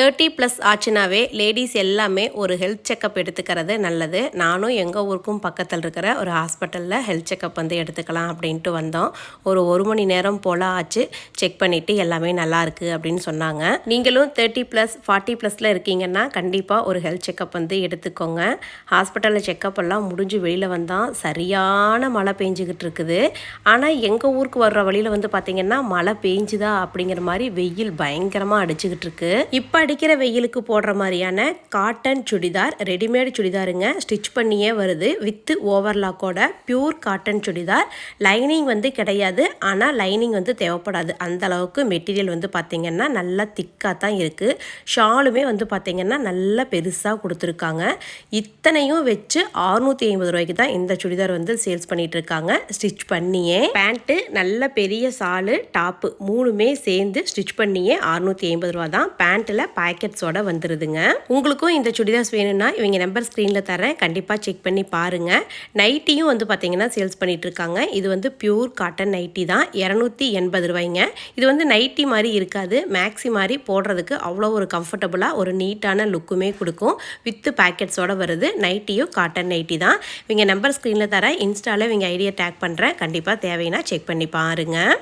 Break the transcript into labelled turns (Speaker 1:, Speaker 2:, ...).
Speaker 1: Thirty plus ஆச்சுனாவே ladies எல்லாமே ஒரு health checkup எடுத்துக்கிறது நல்லது. நானும் எங்கள் ஊருக்கும் பக்கத்தில் இருக்கிற ஒரு ஹாஸ்பிட்டலில் ஹெல்த் செக்கப் வந்து எடுத்துக்கலாம் அப்படின்ட்டு வந்தோம். ஒரு ஒரு மணி நேரம் போல் ஆச்சு. செக் பண்ணிவிட்டு எல்லாமே நல்லா இருக்குது அப்படின்னு சொன்னாங்க. நீங்களும் தேர்ட்டி ப்ளஸ் ஃபார்ட்டி ப்ளஸில் இருக்கீங்கன்னா கண்டிப்பாக ஒரு ஹெல்த் செக்கப் வந்து எடுத்துக்கோங்க. ஹாஸ்பிட்டலில் செக்கப் எல்லாம் முடிஞ்சு வெளியில் வந்தால் சரியான மழை பெஞ்சிக்கிட்டு இருக்குது. ஆனால் எங்கள் ஊருக்கு வர்ற வழியில் வந்து பார்த்திங்கன்னா மழை பெஞ்சுதா அப்படிங்கிற மாதிரி வெயில் பயங்கரமாக அடிச்சுக்கிட்டு இருக்கு. இப்போ அடிக்கிற வெயிலுக்கு போடுற மாதிரியான காட்டன் சுடிதார் ரெடிமேட் சுடிதாருங்க. ஸ்டிச் பண்ணியே வருது. வித்து ஓவர்லாக்கோட பியூர் காட்டன் சுடிதார். லைனிங் வந்து கிடையாது. ஆனால் லைனிங் வந்து தேவைப்படாது. அந்த அளவுக்கு மெட்டீரியல் வந்து பார்த்திங்கன்னா நல்லா திக்காக தான் இருக்குது ஷாலுமே வந்து பார்த்திங்கன்னா நல்லா பெருசாக கொடுத்துருக்காங்க. இத்தனையும் வச்சு அறுநூற்றி ஐம்பது ரூபாய்க்கு தான் இந்த சுடிதார் வந்து சேல்ஸ் பண்ணிகிட்ருக்காங்க இருக்காங்க ஸ்டிச் பண்ணியே. பேண்ட்டு நல்ல பெரிய சாலு டாப்பு மூணுமே சேர்ந்து ஸ்டிச் பண்ணியே அறுநூற்றி ஐம்பது ரூபா தான். பேண்ட்டில் பாக்கெட்ஸோட வந்துடுதுங்க உங்களுக்கும் இந்த சுடிதார்ஸ் வேணும்னா இவங்க நம்பர் ஸ்க்ரீனில் தரேன் கண்டிப்பாக செக் பண்ணி பாருங்கள் நைட்டியும் வந்து பார்த்தீங்கன்னா சேல்ஸ் பண்ணிகிட்ருக்காங்க இருக்காங்க இது வந்து பியூர் காட்டன் நைட்டி தான். இரநூத்தி எண்பது ரூபாய்ங்க. இது வந்து நைட்டி மாதிரி இருக்காது. மேக்ஸி மாதிரி போடுறதுக்கு அவ்வளோ ஒரு கம்ஃபர்டபுளாக ஒரு நீட்டான லுக்குமே கொடுக்கும். வித்து பேக்கெட்ஸோட வருது. நைட்டியும் காட்டன் நைட்டி தான். இவங்க நம்பர் ஸ்க்ரீனில் தரேன் இன்ஸ்டாவில் இவங்க ஐடியா டேக் பண்ணுறேன் கண்டிப்பாக தேவைன்னா செக் பண்ணி பாருங்கள்